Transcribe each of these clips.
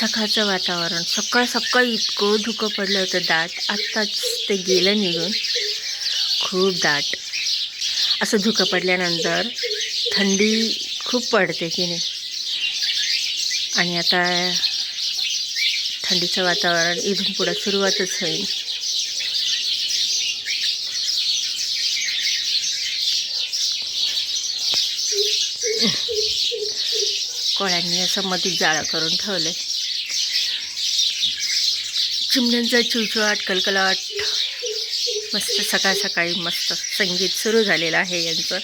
सकाळचं वातावरण. सकाळ सकाळ इतकं धुकं पडलं होतं दाट. आत्ताच ते गेलं निघून. खूप दाट. असं धुकं पडल्यानंतर थंडी खूप पडते की नाही. आणि आता थंडीचं वातावरण इथून पुढं सुरुवातच होईल. कोळ्यांनी असं मध्ये जाळं करून ठेवलंय. चिमण्यांचा चिवचिवाट कलकलाट. मस्त सकाळ सकाळी मस्त संगीत सुरू झालेलं आहे यांचं.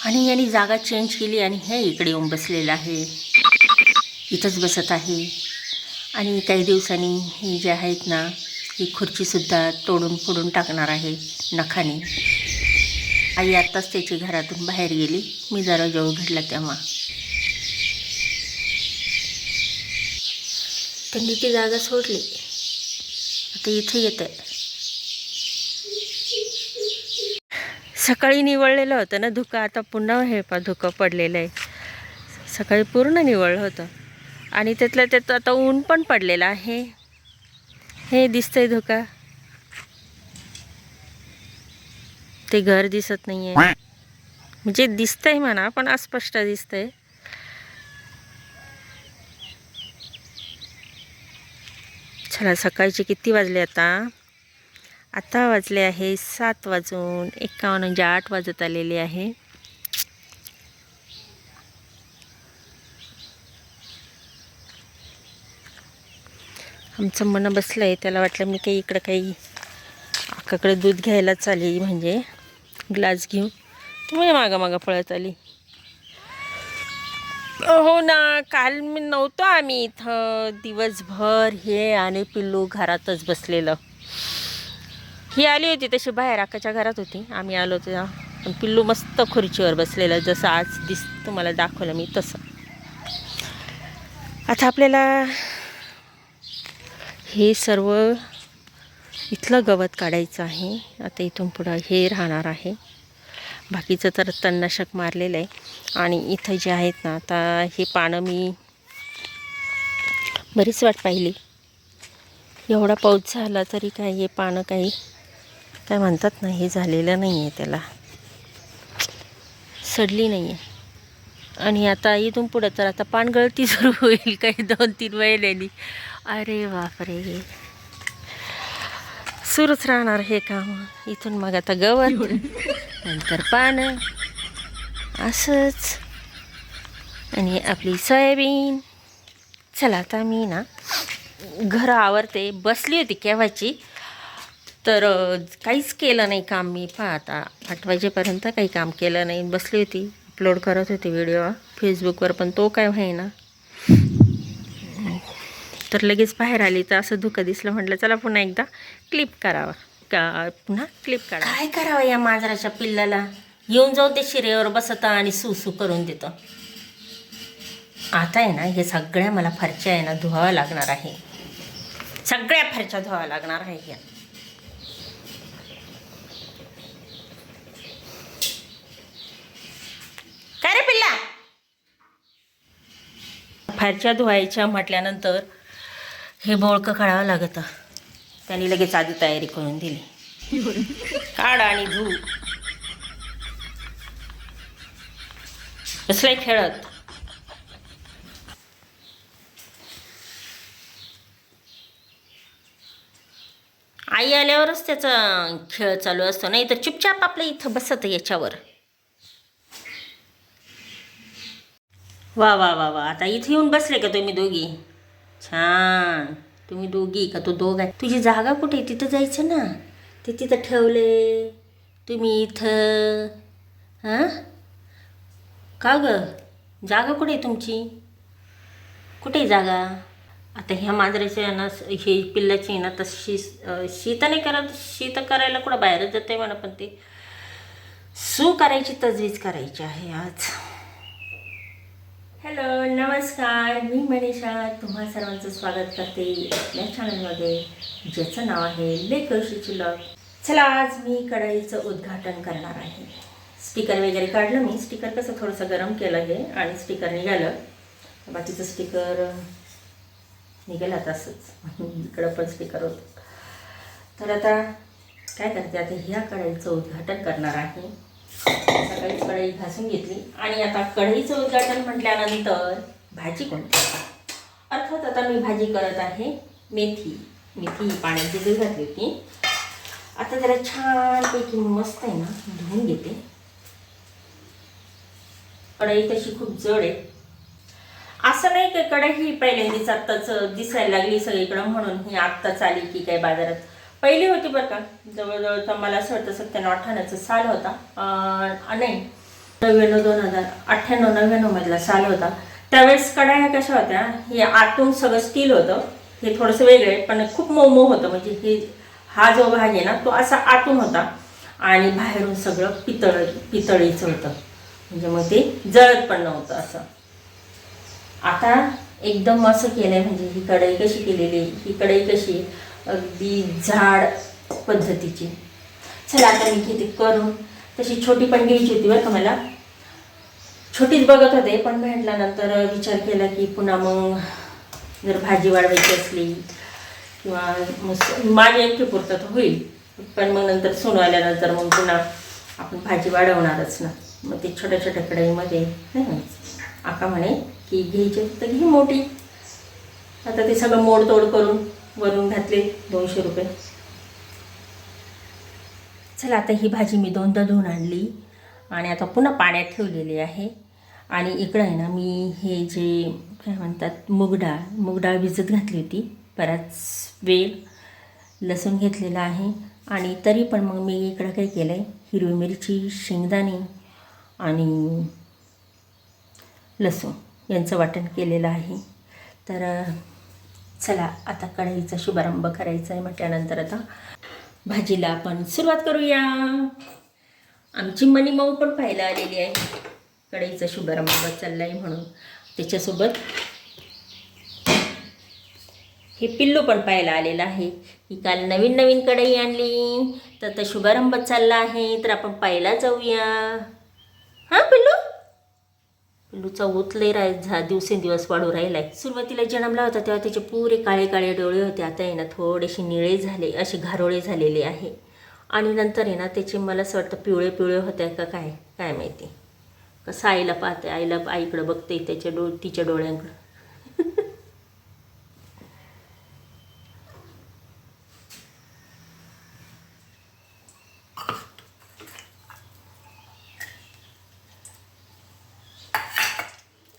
आणि यांनी जागा चेंज केली आणि हे इकडे येऊन बसलेलं आहे. इथंच बसत आहे. आणि काही दिवसांनी हे जे आहेत ना ही खुर्चीसुद्धा तोडून फोडून टाकणार आहे नखाने. आई आत्ताच त्याची घरातून बाहेर गेली. मी जरा जेव्हा घडला तेव्हा. त्यांनी ती जागा सोडली. आता इथे येते. सकाळी निवळलेलं होतं ना धुकं आता पुन्हा हे पा धुकं पडलेलं आहे. सकाळी पूर्ण निवळलं होतं. आणि त्यातल्या त्यात आता ऊन पण पडलेलं आहे. हे दिसतंय धोका. ते घर दिसत नाहीये. म्हणजे दिसतंय म्हणा पण अस्पष्ट दिसतंय. चला सकाळचे किती वाजले आता? आता वाजले आहे सात वाजून एकावन्न म्हणजे आठ वाजत आलेले आहे. आमचं मन बसलं आहे त्याला वाटलं मी काही इकडं काही आकाकडे दूध घ्यायला चालली म्हणजे ग्लास घेऊन. तुम्ही मागं मागं पळत आली. हो ना काल मी नव्हतो आम्ही इथं. दिवसभर हे आणि पिल्लू घरातच बसलेलं. ही आली होती तशी बाहेर आकाच्या घरात होती. आम्ही आलो होतो आणि पण पिल्लू मस्त खुर्चीवर बसलेलं जसं आज दिस तुम्हाला दाखवलं मी तसं. आता आपल्याला हे सर्व इथलं गवत काढायचं आहे. आता इथून पुढं हे राहणार आहे. बाकीचं तर तणनाशक मारलेलं आहे. आणि इथं जे आहेत ना आता हे पानं मी बरीच वाट पाहिली. एवढा पाऊस झाला तरी काय हे पानं काही काय म्हणतात ना हे झालेलं नाही आहे त्याला. सडली नाही आहे. आणि आता इथून पुढं तर आता पानगळती सुरू होईल. काही दोन तीन महिन्यांनी अरे बापरे. सुरूच राहणार हे काम. इथून मग आता गवत नंतर पानं. असंच. आणि आपली सोयाबीन. चला आता मी ना घर आवरते. बसली होती केव्हाची. तर काहीच केलं नाही काम मी. पहा आता आठ वाजेपर्यंत काही काम केलं नाही. बसली होती अपलोड करत होती व्हिडिओ फेसबुकवर पण तो काय होईना तर लगेच बाहेर आली तर असं धुकं दिसलं. म्हटलं चला पुन्हा एकदा क्लिप करावा. का पुन्हा क्लिप करा काय करावं या मांजराच्या पिल्लाला? येऊन जाऊन ते शिरेवर बसतं आणि सुसू करून देतं. आता आहे ना हे सगळ्या मला फरच्या आहे ना धुवाव्या लागणार आहे. सगळ्या फरच्या धुवाव्या लागणार आहे ह्या काय रे पिल्ला? फरच्या धुवायच्या म्हटल्यानंतर हे बोळकं काढावं लागतं. त्यांनी लगेच आधी तयारी करून दिली. काढ आणि धू. कसलंय खेळत? आई आल्यावरच त्याचा खेळ चालू असतो. नाही तर चुपचाप आपलं इथं बसत याच्यावर. वा वा वा वा. आता इथे येऊन बसले का तुम्ही दोघी? छान. तुम्ही दोघी का? तो दोघ आहे. तुझी जागा कुठे? आहे? तिथं जायचं ना. ते तिथं ठेवले. तुम्ही इथं. हां? का ग? जागा कुठे आहे तुमची? कुठे आहे जागा? आता ह्या मांजराची आहे ना हे पिल्लाची आहे ना तर शी शीत नाही करत? शीत करायला कुठं बाहेरच जाते म्हणा पण ते. सू करायची तजवीज करायची आहे आज. हॅलो नमस्कार. मी मनीषा. तुम्हा सर्वांचं स्वागत करते आपल्या चॅनलमध्ये ज्याचं नाव आहे लेकौशीची लग चला आज मी कढईचं उद्घाटन करणार आहे. स्टिकर वगैरे काढलं मी. स्टिकर कसं थोडंसं गरम केलं हे आणि स्टिकर निघालं. बाकीचं स्टिकर निघाला तसंच इकडं पण स्टिकर होतं. तर आता काय करते आता ह्या कढईचं उद्घाटन करणार आहे. सकाळी कढई घासून घेतली. आणि आता कढईचं उद्घाटन म्हटल्यानंतर भाजी कोणती? अर्थात आता मी भाजी करत आहे मेथी. मेथी पाण्यात भिजत घातली होती. आता जरा छानपैकी मस्त आहे ना धुवून घेते. कढई तशी खूप जड आहे. असं नाही की कढई ही पहिल्यांदाच आत्ताच दिसायला लागली सगळीकडं म्हणून ही आत्ताच आली की काय बाजारात. पहिली होती बरं का. जवळजवळ तर मला असं वाटतं सत्त्याण्णव अठ्ठ्याण्णवचा साल होता. नाही नव्याण्णव दोन हजार अठ्ठ्याण्णव नव्याण्णवमधला साल होता. त्यावेळेस कढाया कशा होत्या हे आतून सगळं स्टील होतं. हे थोडंसं वेगळं आहे पण खूप मऊ मऊ होतं. म्हणजे हे हा जो भाग आहे ना तो असा आतून होता. आणि बाहेरून सगळं पितळ पितळीचं होतं. म्हणजे मग ते जळत पण नव्हतं असं. आता एकदम असं केलंय म्हणजे ही कढई कशी केलेली ही कढई कशी अगदी झाड पद्धतीची. चला आता मी घेते करून तशी छोटी पण घ्यायची होती बरं का मला. छोटीच बघत होते पण भेटल्यानंतर विचार केला की पुन्हा मग जर भाजी वाढवायची असली किंवा मग माझ्या एकटी पुरतं तर होईल. पण मग नंतर सोनू आल्यानंतर मग पुन्हा आपण भाजी वाढवणारच ना. मग ते छोट्या छोट्या कढईमध्ये नाही आका म्हणे की घ्यायची तर घे मोठी. आता ते सगळं मोडतोड करून वरून घातले दोनशे रुपये. चला आता ही भाजी मी दोनदा धुवून आणली आणि आता पुन्हा पाण्यात ठेवलेली आहे. आणि इकडं आहे ना मी हे जे काय म्हणतात मुगडाळ मुगडाळ भिजत घातली होती. बराच वेळ लसूण घेतलेला आहे. आणि तरी पण मग मी इकडं काय केलं आहे हिरवी मिरची शेंगदाणे आणि लसूण यांचं वाटण केलेलं आहे. तर चला आता कढईचा शुभारंभ करायचा आहे म्हटल्यानंतर आता भाजीला आपण सुरुवात करूया. आमची मनी मऊ पण पाहायला आलेली आहे. कढईचा शुभारंभ चालला आहे म्हणून. त्याच्यासोबत हे पिल्लू पण पाहायला आलेलं आहे. ही काल नवीन नवीन कढई आणली. तर आता शुभारंभ चालला आहे तर आपण पाहायला जाऊया. हां पिल्लू? लुचा ओतले राय झा दिवसेंदिवस वाढू राहिला आहे सुरुवातीला जन्मला होता तेव्हा त्याचे पुरे काळे काळे डोळे होते. आता आहे ना थोडेसे निळे झाले असे घारोळे झालेले आहे. आणि नंतर आहे ना त्याचे मला असं वाटतं पिवळे पिवळे होते का काय? काय माहिती. कसं आईला पाहते आईला आईकडं बघते त्याच्या डो तिच्या डोळ्यांकडं.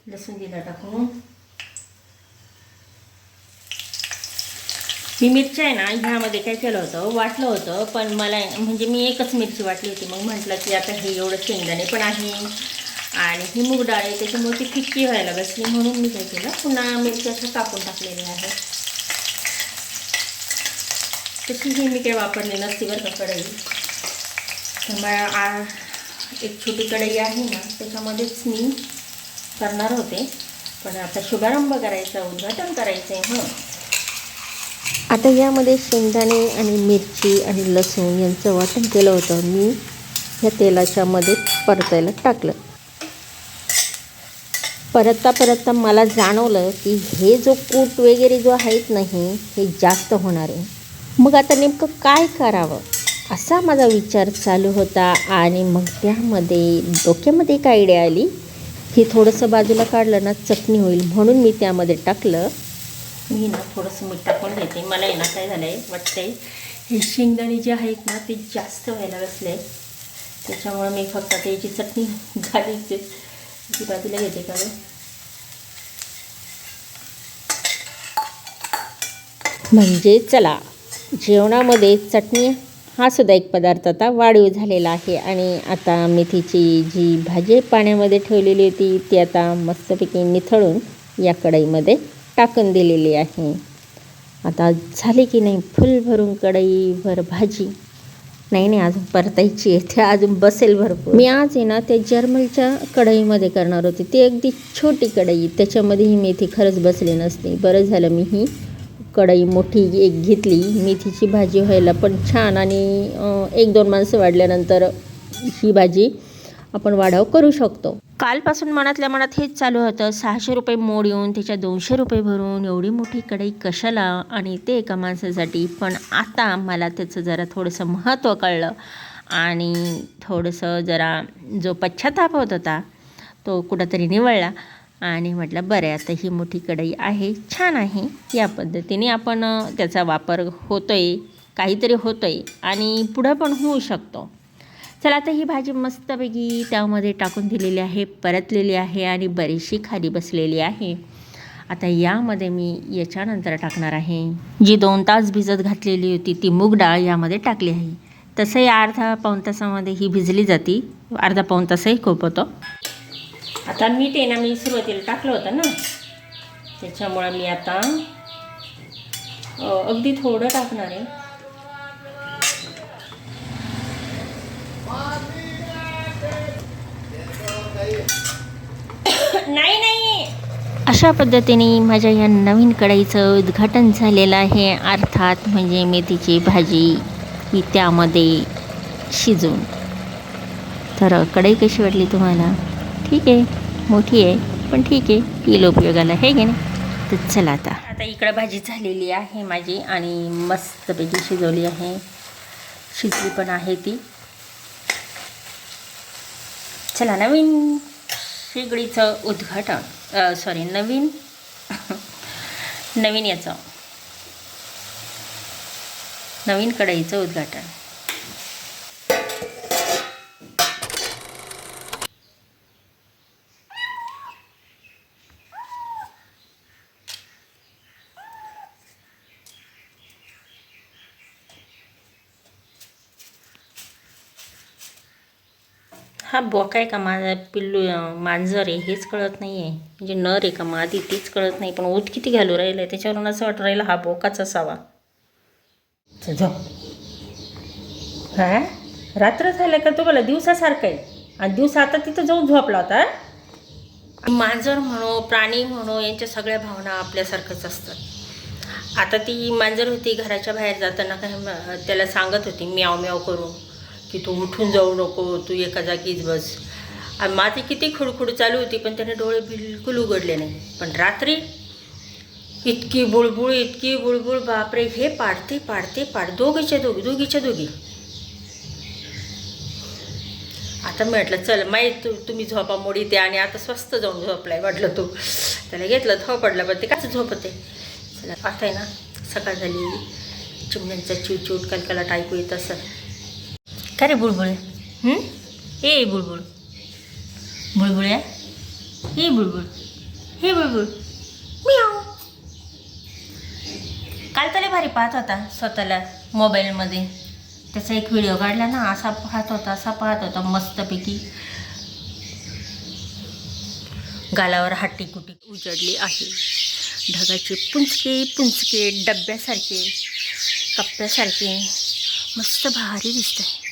लसूण दिला टाकून. मी मिरच्या आहे ना ह्यामध्ये काय केलं होतं वाटलं होतं पण मला म्हणजे मी एकच मिरची वाटली होती. मग म्हटलं की आता हे एवढं शेंगदाणे पण आहे. आणि ही मूग डाळ आहे त्याच्यामुळे ती फिक्की व्हायला बसली. म्हणून मी काय केलं पुन्हा मिरची असं कापून टाकलेली आहे. तशी ही मी काही वापरली नसती बरं का कढई. त्यामुळे एक छोटी कढई आहे ना त्याच्यामध्येच मी करणार होते. पण आता शुभारंभ करायचा उद्घाटन करायचं आहे हं आता यामध्ये शेंगदाणे आणि मिरची आणि लसूण यांचं वाटण केलं होतं. मी ह्या तेलाच्या मध्ये परतायला टाकलं. परतता परतता मला जाणवलं की हे जो कूट वगैरे जो आहेत नाही हे जास्त होणार आहे. मग आता नेमकं काय करावं? असा माझा विचार चालू होता आणि मग त्यामध्ये डोक्यामध्ये एक आयडिया आली. हे थोडंसं बाजूला काढलं ना चटणी होईल म्हणून मी त्यामध्ये टाकलं. मी ना थोडंसं मीठ टाकून घेते. मला आहे ना काय झालं आहे वाटतंय हे शेंगदाणे जे आहेत ना ते जास्त व्हायला बसले त्याच्यामुळं मी फक्त आता याची चटणी झाली ती बाजूला घेते का म्हणजे चला जेवणामध्ये चटणी हा सुद्धा एक पदार्थ आता वाढीव झालेला आहे. आणि आता मेथीची जी भाजी पाण्यामध्ये ठेवलेली होती ती आता मस्तपैकी निथळून या कढईमध्ये टाकून दिलेली आहे. आता झाली की नाही फुल भरून कढईभर भाजी? नाही नाही अजून परतायची आहे. ते अजून बसेल भरपूर. मी आज आहे ना त्या जर्मलच्या कढईमध्ये करणार होते. ती अगदी छोटी कढई. त्याच्यामध्ये ही मेथी खरंच बसली नसते. बरं झालं मी ही कढई मोठी एक घेतली मेथीची भाजी व्हायला पण छान आणि एक दोन माणसं वाढल्यानंतर ही भाजी आपण वाढाव करू शकतो. कालपासून मनातल्या मनात हेच चालू होतं सहाशे रुपये मोड येऊन त्याच्या दोनशे रुपये भरून एवढी मोठी कढई कशाला आणि ते एका माणसासाठी. पण आता मला त्याचं जरा थोडंसं महत्त्व कळलं आणि थोडंसं जरा जो पश्चाताप होत होता तो कुठंतरी निवळला. आणि म्हटलं बरं आता ही मोठी कढई आहे छान आहे. या पद्धतीने आपण त्याचा वापर होतो आहे काहीतरी होतो आहे आणि पुढं पण होऊ शकतो. चला आता ही भाजी मस्तपैकी त्यामध्ये टाकून दिलेली आहे परतलेली आहे आणि बरीचशी खाली बसलेली आहे. आता यामध्ये मी याच्यानंतर टाकणार आहे. जी दोन तास भिजत घातलेली होती ती मूग डाळ यामध्ये टाकली आहे. तसंही अर्धा पाऊण तासामध्ये ही भिजली जाते. अर्धा पाऊण तासही खूप होतो. आता मीठ आहे ना मी सुरुवातीला टाकलं होतं ना. त्याच्यामुळं मी आता अगदी थोडं टाकणार आहे. नाही नाही. अशा पद्धतीने माझ्या या नवीन कढाईचं उद्घाटन झालेलं आहे. अर्थात म्हणजे मेथीची भाजी ही त्यामध्ये शिजून. तर कढई कशी वाटली तुम्हाला? ठीक आहे मोठी आहे पण ठीक आहे येईल उपयोगाला हे घे ना तर चला आता. आता इकडं भाजी झालेली आहे माझी आणि मस्तपैकी शिजवली आहे. शिजली पण आहे ती. चला नवीन शेगडीचं उद्घाटन सॉरी नवीन नवीन याचं नवीन कढईचं उद्घाटन. हा बोका आहे का माझा पिल्लू मांजर आहे हेच कळत नाही आहे म्हणजे नर आहे का मादी तीच कळत नाही. पण ऊत किती घालू राहिलं आहे त्याच्यावरून असं वाटू राहिलं हा बोकाच असावा. जाऊ. हा? रात्र झालं का तुम्हाला दिवसासारखं आहे. आणि दिवस आता तिथं जाऊन झोपला होता? मांजर म्हणो प्राणी म्हणो यांच्या सगळ्या भावना आपल्यासारखंच असतात. आता ती मांजर होती घराच्या बाहेर जाताना म- त्याला सांगत होती म्याव म्याव करू. की तू उठून जाऊ नको तू एका जागीच बस. आणि माझी किती खुडखुड चालू होती पण त्याने डोळे बिलकुल उघडले नाही. पण रात्री इतकी बुळबुळ इतकी बुळबुळ बापरे हे पाडते पाडते पाड दोघीच्या दोघी दोघीच्या दोघी. आता म्हटलं चल माहीत तू तुम्ही झोपा मोडी ते आणि आता स्वस्त जाऊन झोपलाय म्हटलं तू. त्याला घेतलं थो पडलं पण ते कसं झोपते? चला आता आहे ना सकाळ झाली. चिमण्यांचा चिवचिवट कलकलाट ऐकू येत असं. का रे बुळबुळे? ए बुळबुळ. बुळबुळ्या हे बुळबुळ. हे बुळबुळ. मियाव. काल त्याला भारी पाहत होता स्वतःला मोबाईलमध्ये. त्याचा एक व्हिडिओ काढला ना असा पाहत होता असा पाहत होता मस्तपैकी. गालावर हाटी कुटी उजडली आहे. ढगाचे पुंचके पुंचके डब्यासारखे कप्प्यासारखे. मस्त भारी दिसत आहे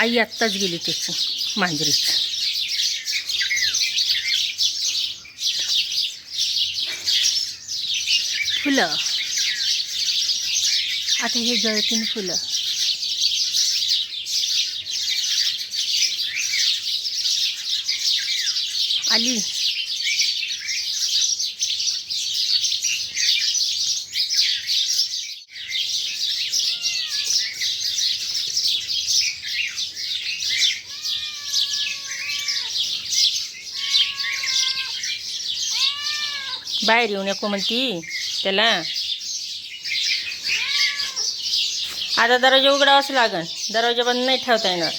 आई आत्ताच गेली त्याची मांजरीची फुलं. आता हे जळतीन फुलं. आली. बाहेर येऊ नको म्हणती त्याला. आता दरवाजा उघडावाच लागन. दरवाजा बंद नाही ठेवता येणार.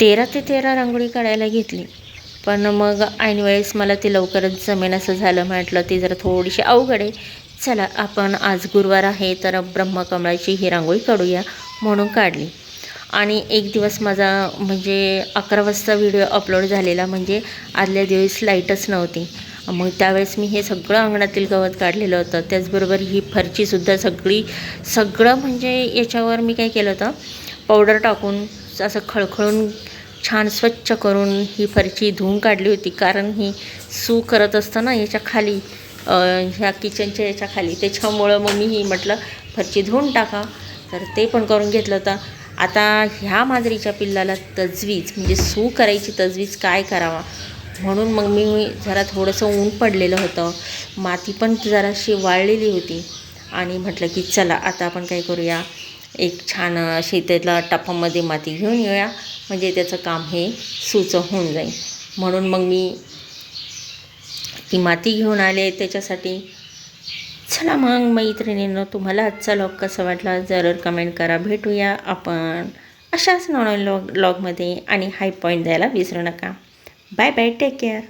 तेरा ते तेरा रांगोळी काढायला घेतली. पण मग ऐनवेळेस मला ती लवकरच जमेन असं झालं म्हटलं ती जरा थोडीशी अवघड आहे. चला आपण आज गुरुवार आहे तर ब्रह्मकमळाची ही रांगोळी काढूया म्हणून काढली. आणि एक दिवस माझा म्हणजे अकरा वाजता व्हिडिओ अपलोड झालेला म्हणजे आदल्या दिवस लाईटच नव्हती. मग त्यावेळेस मी हे सगळं अंगणातील गवत काढलेलं होतं. त्याचबरोबर ही फरचीसुद्धा सगळी सगळं म्हणजे याच्यावर मी काय केलं होतं पावडर टाकून असं खळखळून छान स्वच्छ करून ही फरची धुवून काढली होती. कारण ही सू करत असताना याच्या खाली ह्या किचनच्या याच्या खाली. त्याच्यामुळं मग मी ही म्हटलं फरची धुवून टाका. तर ते पण करून घेतलं होतं. आता ह्या मांजरीच्या पिल्लाला तजवीज म्हणजे सू करायची तजवीज काय करावा? म्हणून मग मी जरा थोडंसं ऊन पडलेलं होतं. माती पण जराशी वाळलेली होती. आणि म्हटलं की चला आता आपण काय करूया? एक छान शेतातला टपामध्ये माती घेऊन येऊया. म्हणजे त्याचं काम हे सुचं होऊन जाईल. म्हणून मग मी ती माती घेऊन आले त्याच्यासाठी. चला मग मैत्रिणींनो तुम्हाला आजचा लॉग कसा वाटला जरूर कमेंट करा. भेटूया आपण अशाच नॉन लॉग लॉगमध्ये आणि हाय पॉईंट द्यायला विसरू नका. Bye bye take care